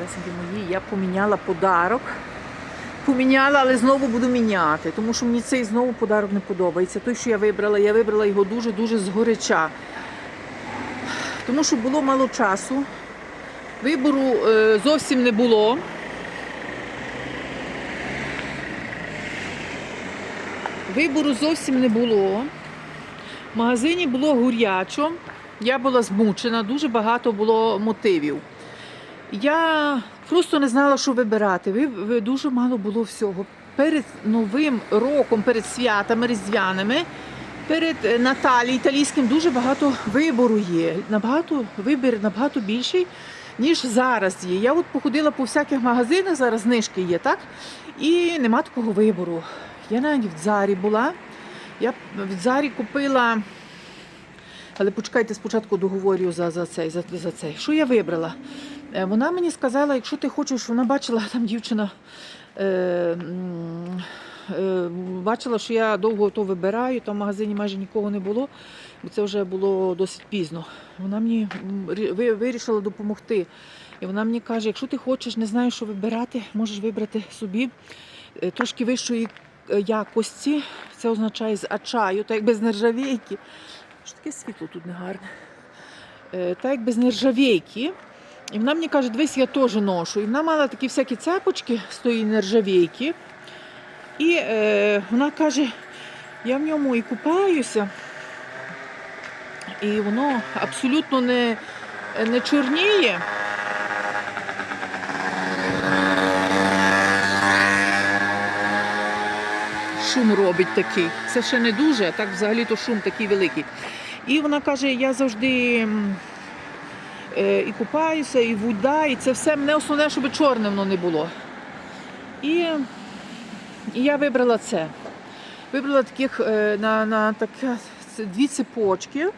Лесеньки мої, я поміняла подарок. Поміняла, але знову буду міняти, тому що мені цей знову подарок не подобається. Той, що я вибрала, я вибрала його дуже-дуже згоряча. Тому що було мало часу. Вибору е, зовсім не було. Вибору зовсім не було. В магазині було гурячо, я була змучена, дуже багато було мотивів. Я просто не знала, що вибирати. Ви, ви- дуже мало було всього. Перед Новим роком, перед святами різдвяними, перед е, Наталі італійським дуже багато вибору є. Набагато вибір набагато більший, ніж зараз є. Я от походила по всяких магазинах, зараз знижки є, так? І нема такого вибору. Я навіть в Зарі була. Я в Зарі купила. Але почекайте, спочатку договорю за, за, цей, за, за цей. Що я вибрала? Е, Вона мені сказала, якщо ти хочеш, вона бачила там дівчина. Е, е, бачила, що я довго то вибираю, там в магазині майже нікого не було, бо це вже було досить пізно. Вона мені вирішила допомогти. І вона мені каже, якщо ти хочеш, не знаєш, що вибирати, можеш вибрати собі е, трошки вищої якості. Це означає з ачаю, так якби з нержавійки. Що таке світло тут негарне. Так якби з нержавійки. І вона мені каже, дивись, я теж ношу. І вона мала такі всякі цепочки з тої нержавійки. І е, вона каже, я в ньому і купаюся, і воно абсолютно не, не чорніє. Шум робить такий. Це ще не дуже, а так взагалі-то шум такий великий. І вона каже, я завжди і купаюся, і вода, і це все мене основне, щоб чорне воно не було. І, і я вибрала це. Вибрала таких е, на, на таке, дві цепочки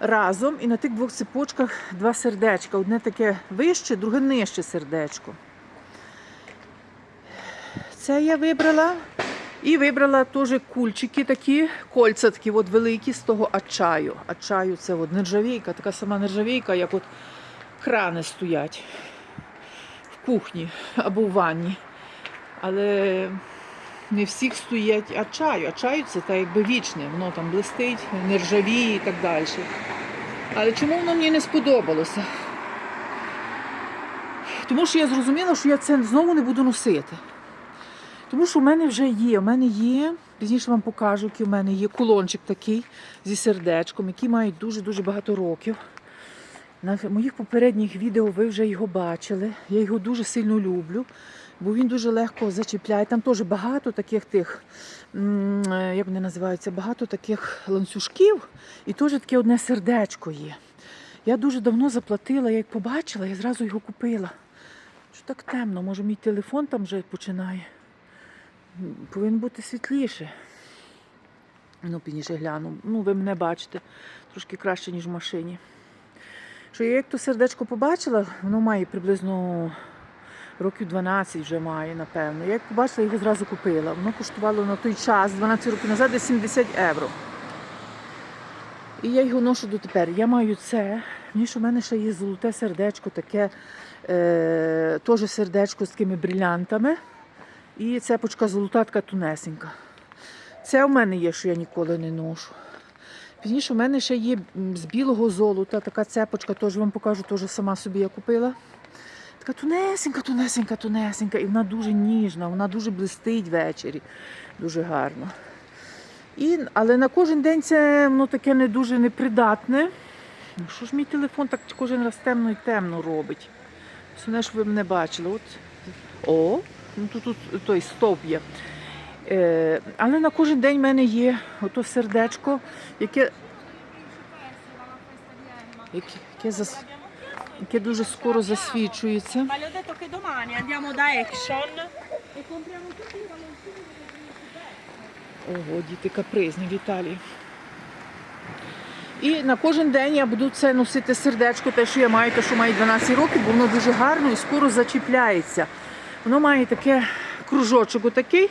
разом, і на тих двох цепочках два сердечка. Одне таке вище, друге нижче сердечко. Це я вибрала. І вибрала теж кульчики такі, кольця такі от великі з того ачаю. Ачаю це от нержавійка, така сама нержавійка, як от крани стоять в кухні або в ванні. Але не всіх стоять ачаю. Ачаю це так якби вічне, воно там блистить, нержавіє і так далі. Але чому воно мені не сподобалося? Тому що я зрозуміла, що я це знову не буду носити. Тому що в мене вже є. У мене є, пізніше вам покажу, який в мене є кулончик такий зі сердечком, який має дуже-дуже багато років. На моїх попередніх відео ви вже його бачили. Я його дуже сильно люблю, бо він дуже легко зачіпляє. Там теж багато таких тих, е, як вони називаються, багато таких ланцюжків, і теж таке одне сердечко є. Я дуже давно заплатила, я як побачила, я зразу його купила. Що так темно, може мій телефон там вже починає. Повинно бути світліше. Ну, пізніше гляну. Ну, ви мене бачите трошки краще, ніж в машині. Що я як то сердечко побачила, воно має приблизно років 12 вже має, напевно. Я як побачила, його зразу купила. Воно коштувало на той час, 12 років назад, десь 70 євро. І я його ношу дотепер. Я маю це. Мені ж у мене ще є золоте сердечко, таке е, теж сердечко з такими брилянтами. І цепочка золота така тунесенька. Це у мене є, що я ніколи не ношу. Пізніше у мене ще є з білого золота така цепочка, теж вам покажу, теж сама собі я купила. Така тунесенька, тунесенька, тунесенька. І вона дуже ніжна, вона дуже блистить ввечері. Дуже гарно. І, але на кожен день це воно таке не дуже непридатне. Ну, Що ж мій телефон так кожен раз темно і темно робить? Все, що ви мене бачили. От. О, ну тут, тут той стовп є. Е, але на кожен день в мене є ото сердечко, яке, яке, яке, зас, яке дуже скоро засвічується. Ого, діти капризні в. І на кожен день я буду це носити сердечко, те, що я маю, те, що має 12 років, бо воно дуже гарно і скоро зачіпляється. Воно має таке кружочок отакий,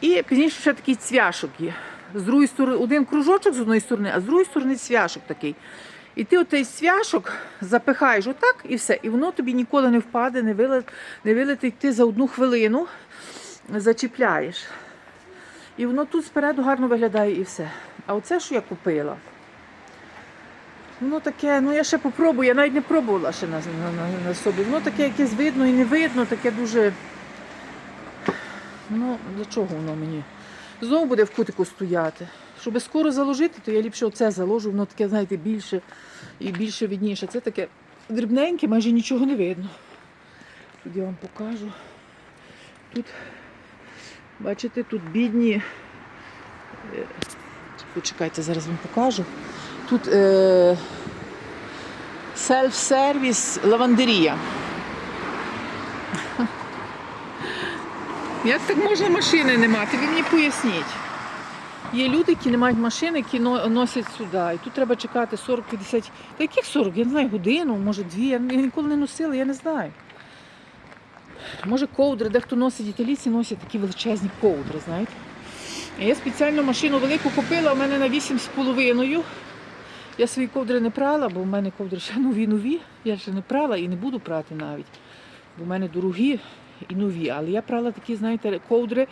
і пізніше ще такий цвяшок є. З другої сторони, один кружочок з одної сторони, а з другої сторони цвяшок такий. І ти отей свяшок запихаєш отак і все. І воно тобі ніколи не впаде, не вилетить, не вилетить. Ти за одну хвилину зачіпляєш. І воно тут спереду гарно виглядає і все. А оце, що я купила, воно таке, ну я ще попробую, я навіть не пробувала ще на, на, на, на собі. Воно таке якесь видно і не видно, таке дуже. Ну, для чого воно мені? Знову буде в кутику стояти. Щоб скоро заложити, то я ліпше оце заложу, воно таке, знаєте, більше і більше відніше. Це таке дрібненьке, майже нічого не видно. Тут я вам покажу. Тут, бачите, тут бідні. е, Почекайте, зараз вам покажу. Тут е, селф-сервіс лавандерія. Як так можна машини не мати? Ви мені поясніть. Є люди, які не мають машини, які носять сюди. І тут треба чекати 40-50. Та яких 40? Я не знаю, годину, може дві. Я ніколи не носила, я не знаю. Може ковдри, дехто носить італійці, носять такі величезні ковдри, знаєте. Я спеціально машину велику купила, у мене на 8,5. Я свої ковдри не прала, бо в мене ковдри ще нові нові. Я ще не прала і не буду прати навіть. Бо в мене дорогі і нові. Але я прала такі, знаєте, ковдри.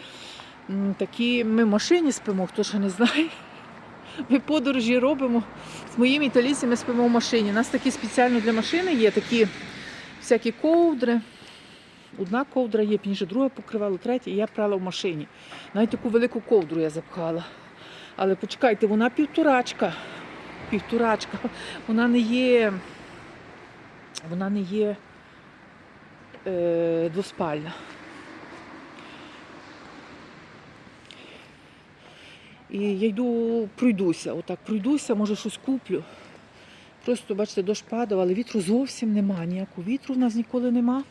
Такі ми в машині спимо, хто ще не знає. Ми подорожі робимо. З моїми італійцями спимо в машині. У нас такі спеціально для машини є такі всякі ковдри. Одна ковдра є, пізніше друга покривала, третя, і я прала в машині. Навіть таку велику ковдру я запхала. Але почекайте, вона півторачка. Півторачка. Вона не є. Вона не є е, двоспальна. І я йду, пройдуся, отак пройдуся, може щось куплю. Просто, бачите, дощ падав, але вітру зовсім нема. Ніякого вітру в нас ніколи нема.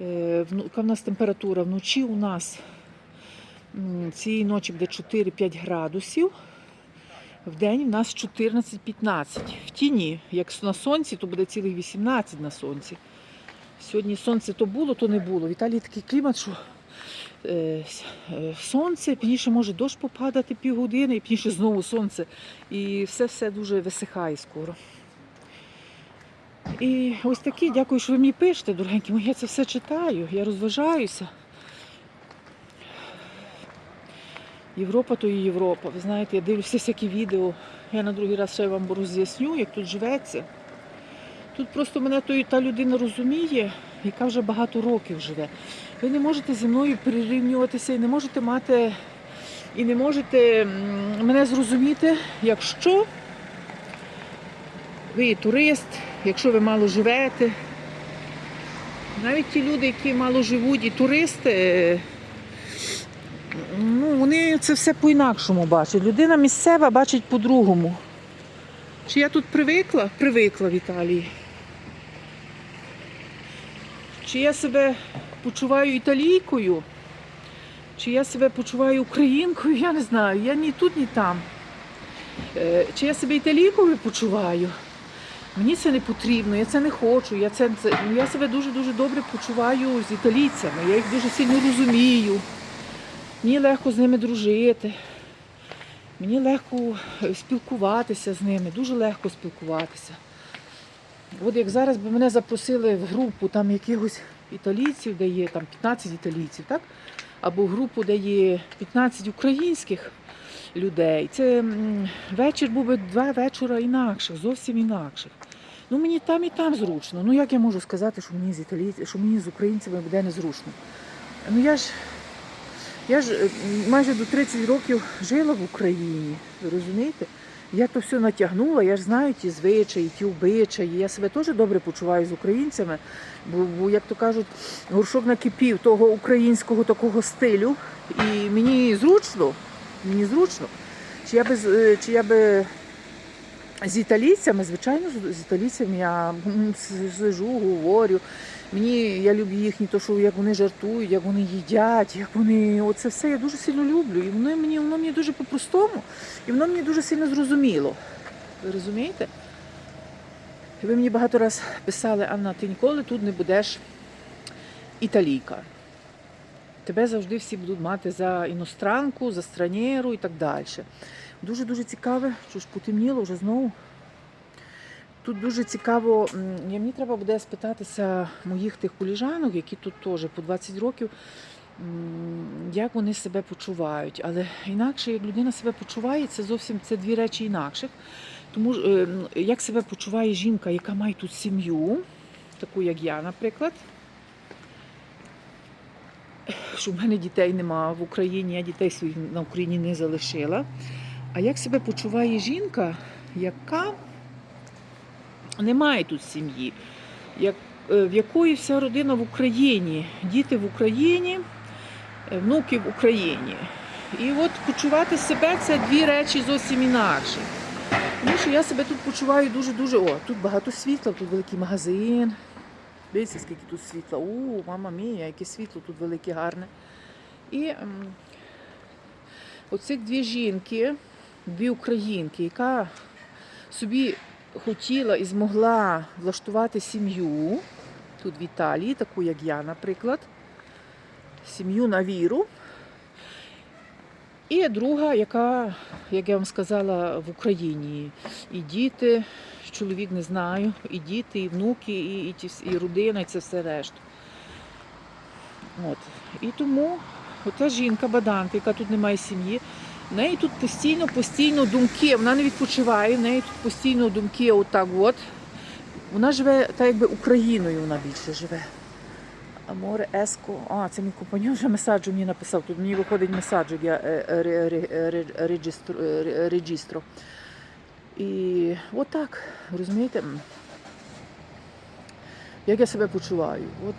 Е, Яка в нас температура? Вночі у нас цієї ночі буде 4-5 градусів. В день в нас 14-15. В тіні, як на сонці, то буде цілих 18 на сонці. Сьогодні сонце то було, то не було. В Італії такий клімат, що е, е, сонце, пізніше може дощ попадати півгодини, і пізніше знову сонце. І все-все дуже висихає скоро. І ось такі, дякую, що ви мені пишете, дорогенькі. Я це все читаю, я розважаюся. Європа то і Європа. Ви знаєте, я дивлюся всякі відео. Я на другий раз ще вам роз'ясню, як тут живеться. Тут просто мене той, та людина розуміє, яка вже багато років живе. Ви не можете зі мною прирівнюватися і не можете мати, і не можете мене зрозуміти, якщо ви є турист, якщо ви мало живете. Навіть ті люди, які мало живуть, і туристи, ну, вони це все по-інакшому бачать. Людина місцева бачить по-другому. Чи я тут привикла? Привикла в Італії. Чи я себе почуваю італійкою? Чи я себе почуваю українкою? Я не знаю. Я ні тут, ні там. Е, Чи я себе італійкою почуваю? Мені це не потрібно, я це не хочу. Я, це, ну, я себе дуже-дуже добре почуваю з італійцями. Я їх дуже сильно розумію. Мені легко з ними дружити. Мені легко е, спілкуватися з ними, дуже легко спілкуватися. От як зараз би мене запросили в групу там якихось італійців, де є там 15 італійців, так? або в групу, де є 15 українських людей. Це вечір був би два вечора інакших, зовсім інакших. Ну мені там і там зручно. Ну як я можу сказати, що мені з італійцями, що мені з українцями буде незручно? Ну я ж я ж е, майже до 30 років жила в Україні, розумієте? Я то все натягнула, я ж знаю ті звичаї, ті обичаї. Я себе теж добре почуваю з українцями, бо, бо як то кажуть, горшок накипів того українського такого стилю. І мені зручно, мені зручно. Чи я би, е, чи я би з італійцями, звичайно, з італійцями я сижу, говорю. Мені я люблю їхні, то що як вони жартують, як вони їдять, як вони. Оце все я дуже сильно люблю. І воно мені, воно мені дуже по-простому, і воно мені дуже сильно зрозуміло. Ви розумієте? Ви мені багато раз писали, Анна, ти ніколи тут не будеш італійка. Тебе завжди всі будуть мати за іностранку, за странєру і так далі. Дуже-дуже цікаве, що ж потемніло вже знову. Тут дуже цікаво, мені треба буде спитатися моїх тих коліжанок, які тут теж по 20 років, як вони себе почувають. Але інакше, як людина себе почуває, це зовсім це дві речі інакших. Тому е, як себе почуває жінка, яка має тут сім'ю, таку як я, наприклад. Що в мене дітей нема в Україні, я дітей своїх на Україні не залишила. А як себе почуває жінка, яка не має тут сім'ї, е, в якої вся родина в Україні, діти в Україні, е, внуки в Україні. І от почувати себе це дві речі зовсім інакші. Тому що я себе тут почуваю дуже-дуже. О, тут багато світла, тут великий магазин. Дивіться, скільки тут світла. У, мама мія, яке світло тут велике, гарне. І ем, оцих дві жінки, дві українки, яка собі хотіла і змогла влаштувати сім'ю тут в Італії, таку як я, наприклад, сім'ю на віру. І друга, яка, як я вам сказала, в Україні. І діти, чоловік не знаю, і діти, і внуки, і, і, і родина, і це все решта. От. І тому ота жінка, баданка, яка тут не має сім'ї, в неї тут постійно, постійно думки, вона не відпочиває, в неї тут постійно думки отак от. Вона живе так якби Україною вона більше живе. Аморе Еско. А, це мій компаньон вже месаджу мені написав. Тут мені виходить месадж, як я е, е, е, ре- реєстру. І отак, розумієте? Як я себе почуваю? От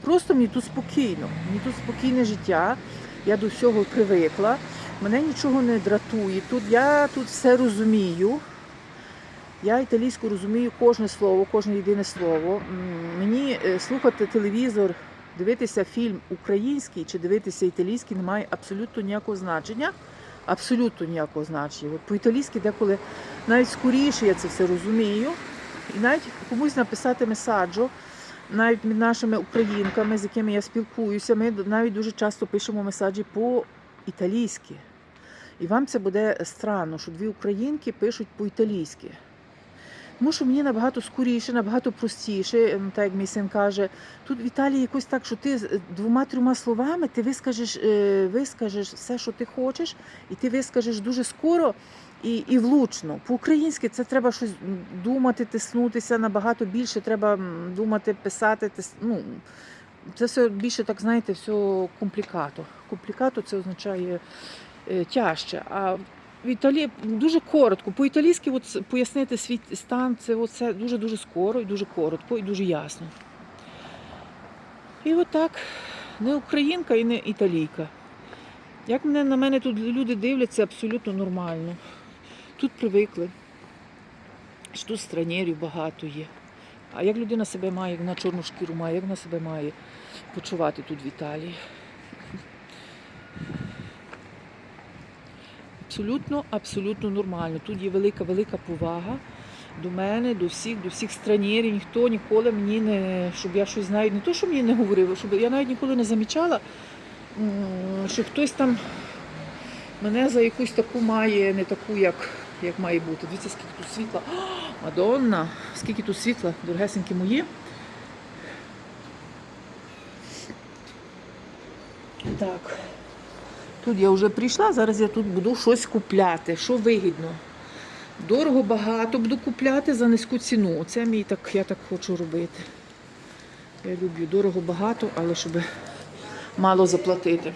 просто мені тут спокійно. Мені тут спокійне життя. Я до всього привикла. Мене нічого не дратує. Тут я тут все розумію. Я італійську розумію кожне слово, кожне єдине слово. Мені е, слухати телевізор, дивитися фільм український чи дивитися італійський не має абсолютно ніякого значення. Абсолютно ніякого значення. От по-італійськи деколи навіть скоріше я це все розумію. І навіть комусь написати месаджо, навіть між нашими українками, з якими я спілкуюся, ми навіть дуже часто пишемо месаджі по-італійськи. І вам це буде странно, що дві українки пишуть по-італійськи. Тому що мені набагато скоріше, набагато простіше, ем, так як мій син каже, тут в Італії якось так, що ти з двома-трьома словами ти вискажеш, е, вискажеш все, що ти хочеш, і ти вискажеш дуже скоро і, і влучно. По-українськи це треба щось думати, тиснутися набагато більше, треба думати, писати. Тис... Ну, це все більше, так знаєте, все комплікато. Комплікато це означає е, тяжче. А в Італії дуже коротко. По-італійськи от пояснити свій стан це оце дуже-дуже скоро, і дуже коротко, і дуже ясно. І отак, не українка і не італійка. Як мене, на мене тут люди дивляться, абсолютно нормально. Тут привикли, що тут странєрів багато є. А як людина себе має, як вона чорну шкіру має, як вона себе має почувати тут в Італії? Абсолютно, абсолютно нормально. Тут є велика, велика повага до мене, до всіх, до всіх странєрів. Ніхто ніколи мені не, щоб я щось знаю, не то, що мені не говорили, щоб я навіть ніколи не замічала, що хтось там мене за якусь таку має, не таку, як, як має бути. Дивіться, скільки тут світла. А, Мадонна, скільки тут світла, дорогесенькі мої. Так. Тут я вже прийшла, зараз я тут буду щось купляти, що вигідно. Дорого багато буду купляти за низьку ціну. Оце мій так, я так хочу робити. Я люблю дорого багато, але щоб мало заплатити.